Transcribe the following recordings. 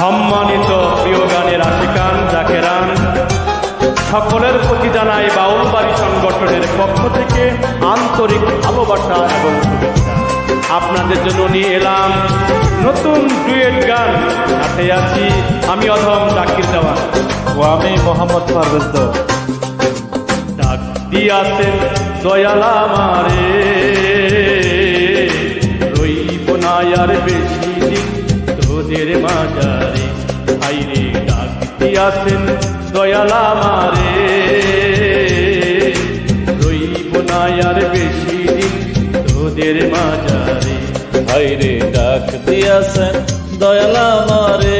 সম্মানিত প্রিয় গানের আশিকান জাকেরান সকলের প্রতি জানাই বাউল বাড়ি সংগঠনের পক্ষ থেকে আন্তরিক ভালোবাসা এবং শুভেচ্ছা। আপনাদের জন্য নিয়ে এলাম নতুন ডুয়েট গান। সাথে আছি আমি অধম জাকির দেওয়া ও আমি মোহাম্মদ পারভেজ ডাক দিয়াছেন দয়াল আমারে। রইব না আর বেশি দিন তোদের আইরে ডাক দয়ালা আমারে। রইব না আর বেশি দিন তোদের মাজারে হাইরে ডাক দিয়াছেন দয়ালা আমারে।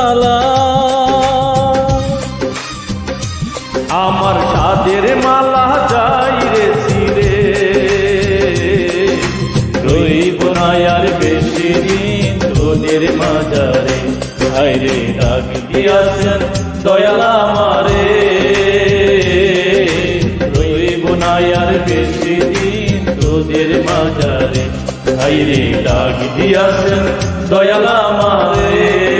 মালা আমার সাদের মালা যাই রে সিরে রইব না আর বেশি দিন তোদের মাজারে। হাইরে ডাক দিয়াছেন দয়াল আমারে। রইব না আর বেশি দিন তোদের মাজারে। হাইরে ডাক দিয়াছেন দয়াল আমারে।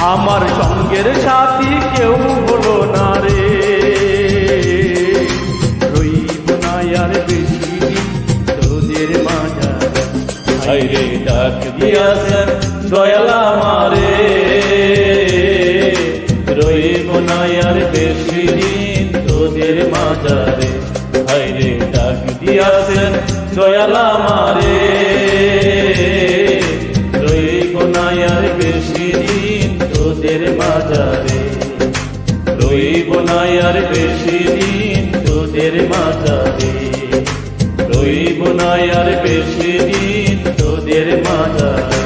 আমার সঙ্গের সাথী কেউ হলো না রে। রইব না আর বেশি তোদের মাঝারে। হাইরে ডাক দিয়াছেন দয়াল আমারে। রইব না আর বেশি দিন তোদের মাজারে হাইরে ডাক দিয়াছেন দয়াল আমারে। তোদের মাজারে রইব না আর বেশি দিন তোদের মাজারে রইব না আর বেশি দিন তোদের মাজারে